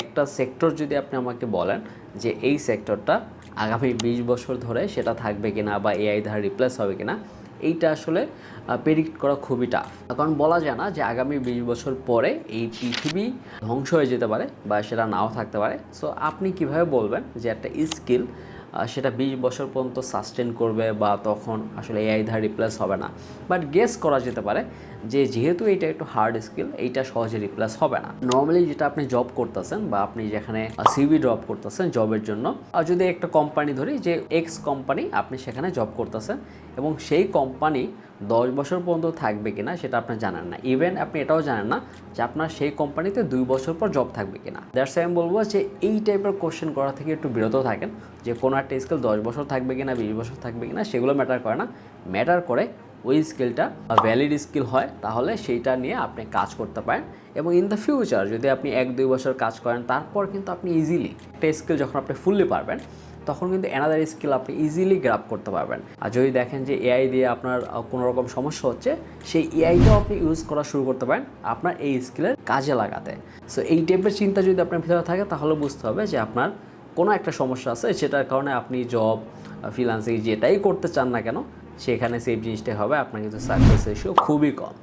একটা সেক্টর যদি আপনি আমাকে বলেন যে এই সেক্টরটা আগামী বিশ বছর ধরে সেটা থাকবে কিনা বা এআই দ্বারা রিপ্লেস হবে কিনা, এইটা আসলে প্রেডিক্ট করা খুবই টাফ কারণ বলা যায় না যে আগামী বিশ বছর পরে এই পৃথিবী ধ্বংস হয়ে যেতে পারে বা সেটা নাও থাকতে পারে। সো আপনি কীভাবে বলবেন যে একটা স্কিল সেটা বিশ বছর পর্যন্ত সাস্টেন করবে বা তখন আসলে এআই ধার রিপ্লেস হবে না। বাট গেস করা যেতে পারে যে যেহেতু এটা একটু হার্ড স্কিল এইটা সহজে রিপ্লেস হবে না। নর্মালি যেটা আপনি জব করতেছেন বা আপনি যেখানে সিভি ড্রপ করতেছেন জবের জন্য, আর যদি একটা কোম্পানি ধরি যে এক্স কোম্পানি আপনি সেখানে জব করতেছেন এবং সেই কোম্পানি দশ বছর পর্যন্ত থাকবে কিনা সেটা আপনি জানেন না। ইভেন আপনি এটাও জানেন না যে আপনার সেই কোম্পানিতে দুই বছর পর জব থাকবে কিনা। দ্যাটস আমি বলব যে এই টাইপের কোশ্চেন করা থেকে একটু বিরত থাকেন যে কোনো একটা স্কিল দশ বছর থাকবে কিনা, বিশ বছর থাকবে কিনা সেগুলো ম্যাটার করে না। ম্যাটার করে ওই স্কিলটা ভ্যালিড স্কিল হয় তাহলে সেইটা নিয়ে আপনি কাজ করতে পারেন এবং ইন দ্য ফিউচার যদি আপনি এক দুই বছর কাজ করেন তারপর কিন্তু আপনি ইজিলি একটা স্কিল যখন আপনি ফুললি পারবেন তখন কিন্তু অ্যানাদার স্কিল আপনি ইজিলি গ্রাপ করতে পারবেন। আর যদি দেখেন যে এআই দিয়ে আপনার কোনো রকম সমস্যা হচ্ছে, সেই এআইটাও আপনি ইউজ করা শুরু করতে পারেন আপনার এই স্কিলের কাজে লাগাতে। সো এই টাইপের চিন্তা যদি আপনার ভিতরে থাকে, তাহলে বুঝতে হবে যে আপনার কোনো একটা সমস্যা আছে সেটার কারণে আপনি জব ফ্রিলান্সিং যেটাই করতে চান না কেন, সেখানে সেই জিনিসটাই হবে, আপনার কিন্তু সাকসেস রেশিও খুবই কম।